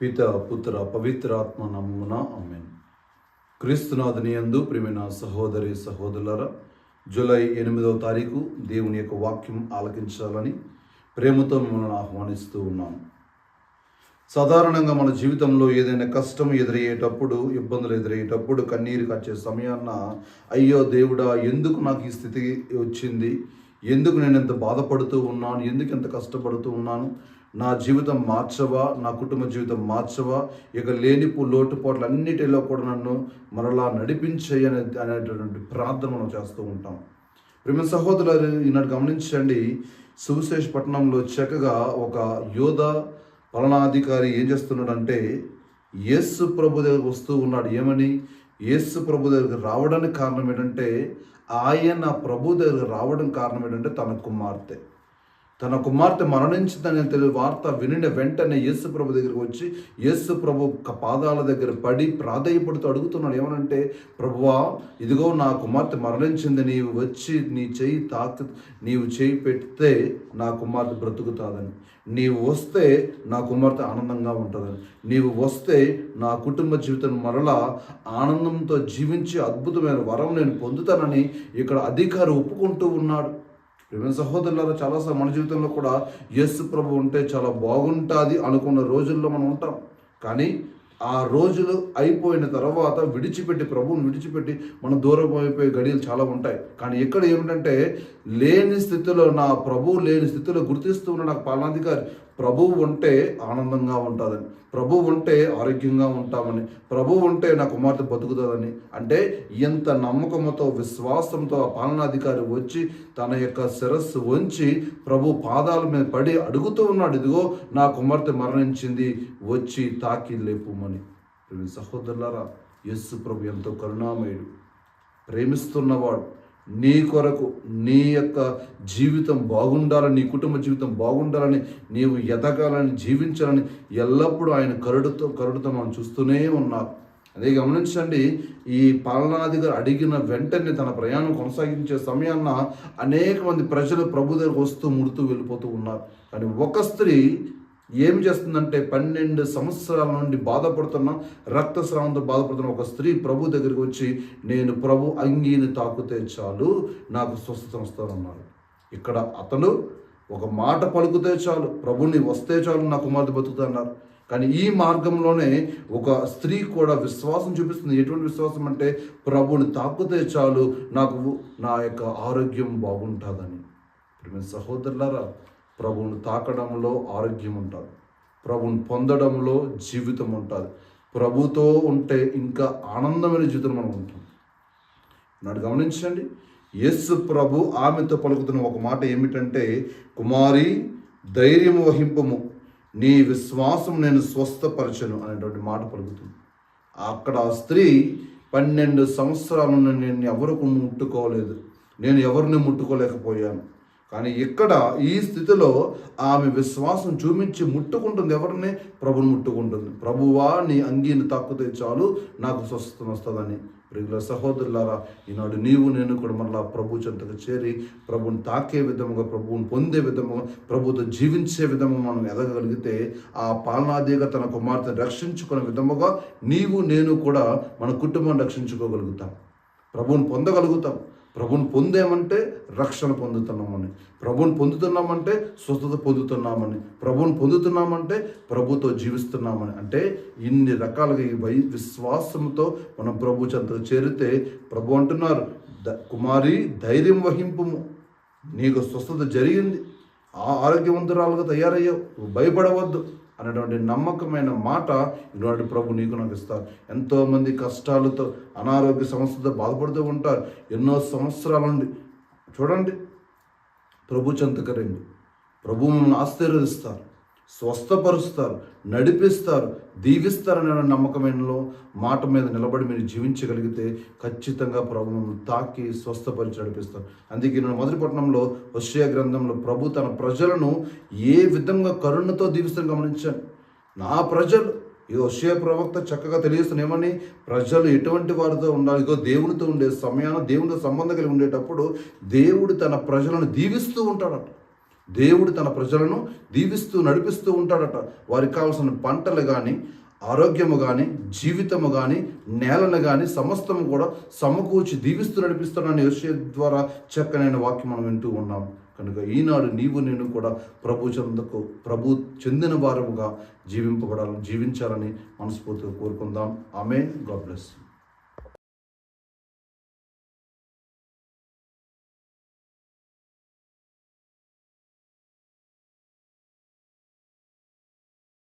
పిత పుత్ర పవిత్రాత్మ నమ్మున అమ్మెన్ క్రీస్తునాథుని యందు ప్రియమైన సహోదరి సహోదరులరా జూలై ఎనిమిదవ తారీఖు దేవుని యొక్క వాక్యం ఆలకించాలని ప్రేమతో మిమ్మల్ని ఆహ్వానిస్తూ ఉన్నాను. సాధారణంగా మన జీవితంలో ఏదైనా కష్టం ఎదురయ్యేటప్పుడు ఇబ్బందులు ఎదురయ్యేటప్పుడు కన్నీరు కచ్చే సమయాన్న అయ్యో దేవుడా ఎందుకు నాకు ఈ స్థితి వచ్చింది? ఎందుకు నేను ఎంత బాధపడుతూ ఉన్నాను? ఎందుకు ఎంత కష్టపడుతూ ఉన్నాను? నా జీవితం మార్చవా నా కుటుంబ జీవితం మార్చవా? ఇక లేనిపు లోటుపాట్లు అన్నిటిలో కూడా నన్ను మరలా నడిపించేయి అనే అనేటటువంటి ప్రార్థన మనం చేస్తూ ఉంటాం. ప్రేమ సహోదరులు ఈనాడు గమనించండి. సువిశేష పట్టణంలో చక్కగా ఒక యోధ పలనాధికారి ఏం చేస్తున్నాడంటే యేసు ప్రభు దగ్గరకు వస్తూ ఉన్నాడు. ఏమని? యేసు ప్రభు దగ్గరకు రావడానికి కారణం ఏంటంటే ఆయన ప్రభు దగ్గరకు రావడం కారణం ఏంటంటే తన కుమార్తె. తన కుమార్తె మరణించిందని తెలియ వార్త వినిన వెంటనే యేసు ప్రభు దగ్గరికి వచ్చి యేసు ప్రభు పాదాల దగ్గర పడి ప్రాధాయపడుతూ అడుగుతున్నాడు. ఏమనంటే ప్రభువా ఇదిగో నా కుమార్తె మరణించింది. నీవు వచ్చి నీ చేయి తాకి నీవు చేయి పెడితే నా కుమార్తె బ్రతుకుతాదని. నీవు వస్తే నా కుమార్తె ఆనందంగా ఉంటుందని. నీవు వస్తే నా కుటుంబ జీవితం మరలా ఆనందంతో జీవించి అద్భుతమైన వరం నేను పొందుతానని ఇక్కడ అధికారి ఒప్పుకుంటూ ఉన్నాడు. ప్రేమ సహోదరులారా చాలాసార్లు మన జీవితంలో కూడా యస్సు ప్రభు ఉంటే చాలా బాగుంటుంది అనుకున్న రోజుల్లో మనం ఉంటాం. కానీ ఆ రోజులు అయిపోయిన తర్వాత విడిచిపెట్టి ప్రభువుని విడిచిపెట్టి మనం దూరం అయిపోయే గడియలు చాలా ఉంటాయి. కానీ ఇక్కడ ఏమిటంటే లేని స్థితిలో నా ప్రభువు లేని స్థితిలో గుర్తిస్తూ ఉన్న నాకు పాలనాధికారి ప్రభువు ఉంటే ఆనందంగా ఉంటుందని ప్రభువు ఉంటే ఆరోగ్యంగా ఉంటామని ప్రభువు ఉంటే నా కుమార్తె బతుకుతుందని. అంటే ఎంత నమ్మకంతో విశ్వాసంతో ఆ పాలనాధికారి వచ్చి తన యొక్క శిరస్సు వంచి ప్రభు పాదాల మీద పడి అడుగుతూ ఉన్నాడు ఇదిగో నా కుమార్తె మరణించింది వచ్చి తాకి లేపుమని సహోదరులారా యస్సు ప్రభు ఎంతో కరుణామయుడు. ప్రేమిస్తున్నవాడు నీ కొరకు నీ యొక్క జీవితం బాగుండాలని నీ కుటుంబ జీవితం బాగుండాలని నీవు ఎదగాలని జీవించాలని ఎల్లప్పుడూ ఆయన కరుడుతో కరుడుతో మనం చూస్తూనే ఉన్నారు. అదే గమనించండి ఈ పాలనాధికారి అడిగిన వెంటనే తన ప్రయాణం కొనసాగించే సమయాన్న అనేక మంది ప్రజలు ప్రభు దగ్గరకు వస్తూ ముడుతూ వెళ్ళిపోతూ ఉన్నారు. కానీ ఒక స్త్రీ ఏం చేస్తుందంటే పన్నెండు సంవత్సరాల నుండి బాధపడుతున్న రక్తస్రావంతో బాధపడుతున్న ఒక స్త్రీ ప్రభు దగ్గరికి వచ్చి నేను ప్రభు అంగీని తాకుతే చాలు నాకు స్వస్థత వస్తానన్నారు ఇక్కడ అతను ఒక మాట పలుకుతే చాలు ప్రభుని వస్తే చాలు నా కుమార్తె బతుకుతున్నారు కానీ ఈ మార్గంలోనే ఒక స్త్రీ కూడా విశ్వాసం చూపిస్తుంది. ఎటువంటి విశ్వాసం అంటే ప్రభుని తాకుతే చాలు నాకు నా యొక్క ఆరోగ్యం బాగుంటుందని. సహోదరులారా ప్రభువును తాకడంలో ఆరోగ్యం ఉంటుంది ప్రభువును పొందడంలో జీవితం ఉంటుంది ప్రభుతో ఉంటే ఇంకా ఆనందమైన జీవితం మనం ఉంటాం. నాడు గమనించండి. యేసు ప్రభు ఆమెతో పలుకుతున్న ఒక మాట ఏమిటంటే కుమారి ధైర్యం వహింపము. నీ విశ్వాసం నేను స్వస్థపరచను అనేటువంటి మాట పలుకుతుంది. అక్కడ ఆ స్త్రీ పన్నెండు సంవత్సరాలను నేను ఎవరికి ముట్టుకోలేదు. నేను ఎవరిని ముట్టుకోలేకపోయాను. కానీ ఇక్కడ ఈ స్థితిలో ఆమె విశ్వాసం చూపించి ముట్టుకుంటుంది ఎవరిని? ప్రభుని ముట్టుకుంటుంది. ప్రభువా నీ అంగీని తాకుతే చాలు నాకు స్వస్థత వస్తుందని. ప్రియుల సహోదరులారా ఈనాడు నీవు నేను కూడా మరలా ప్రభు చెంతకు చేరి ప్రభుని తాకే విధముగా ప్రభువుని పొందే విధముగా ప్రభుతో జీవించే విధముగా మనం ఎదగగలిగితే ఆ పాలనాదిగా తన కుమార్తెను రక్షించుకునే విధముగా నీవు నేను కూడా మన కుటుంబాన్ని రక్షించుకోగలుగుతాం. ప్రభువుని పొందగలుగుతాం. ప్రభుని పొందేమంటే రక్షణ పొందుతున్నామని. ప్రభుని పొందుతున్నామంటే స్వస్థత పొందుతున్నామని. ప్రభుని పొందుతున్నామంటే ప్రభుతో జీవిస్తున్నామని. అంటే ఇన్ని రకాలుగా ఈ వై విశ్వాసంతో మనం ప్రభు చెంత చేరితే ప్రభు అంటున్నారు "ద- కుమారి ధైర్యం వహింపుము. నీకు స్వస్థత జరిగింది. ఆ ఆరోగ్యవంతురాలుగా తయారయ్యావు. భయపడవద్దు. అనేటువంటి నమ్మకమైన మాట ఇటువంటి ప్రభు నీకు నాకు ఇస్తారు ఎంతోమంది కష్టాలతో అనారోగ్య సమస్యలతో బాధపడుతూ ఉంటారు. ఎన్నో సంవత్సరాల నుండి. చూడండి ప్రభు చెంతకరండి ప్రభు మమ్మల్ని ఆశీర్వదిస్తారు. స్వస్థపరుస్తారు నడిపిస్తారు దీవిస్తారనే నమ్మకమైనలో మాట మీద నిలబడి మీరు జీవించగలిగితే ఖచ్చితంగా ప్రభు తాకి స్వస్థపరిచి నడిపిస్తారు. అందుకే నేను మొదటి పట్టణంలో వశ్య గ్రంథంలో ప్రభు తన ప్రజలను ఏ విధంగా కరుణతో దీవిస్తాను గమనించాను. నా ప్రజలు ఈ వశ్య ప్రవక్త చక్కగా తెలియస్తున్న ఏమని ప్రజలు ఎటువంటి వారితో ఉండాలి ఇదో దేవునితో ఉండే సమయాన దేవునితో సంబంధం కలిగి ఉండేటప్పుడు దేవుడు తన ప్రజలను దీవిస్తూ ఉంటాడట. దేవుడు తన ప్రజలను దీవిస్తూ నడిపిస్తూ ఉంటాడట. వారికి కావాల్సిన పంటలు కానీ ఆరోగ్యము కానీ జీవితము కానీ నేలను కానీ సమస్తము కూడా సమకూర్చి దీవిస్తూ నడిపిస్తాడని యోషే ద్వారా చక్కనైన వాక్యం మనం వింటూ ఉన్నాం. కనుక ఈనాడు నీవు నేను కూడా ప్రభు చెందకు ప్రభు చెందిన వారముగా జీవింపబడాలని జీవించాలని మనస్ఫూర్తిగా కోరుకుందాం. ఆమె గాడ్ బ్లెస్ యూ.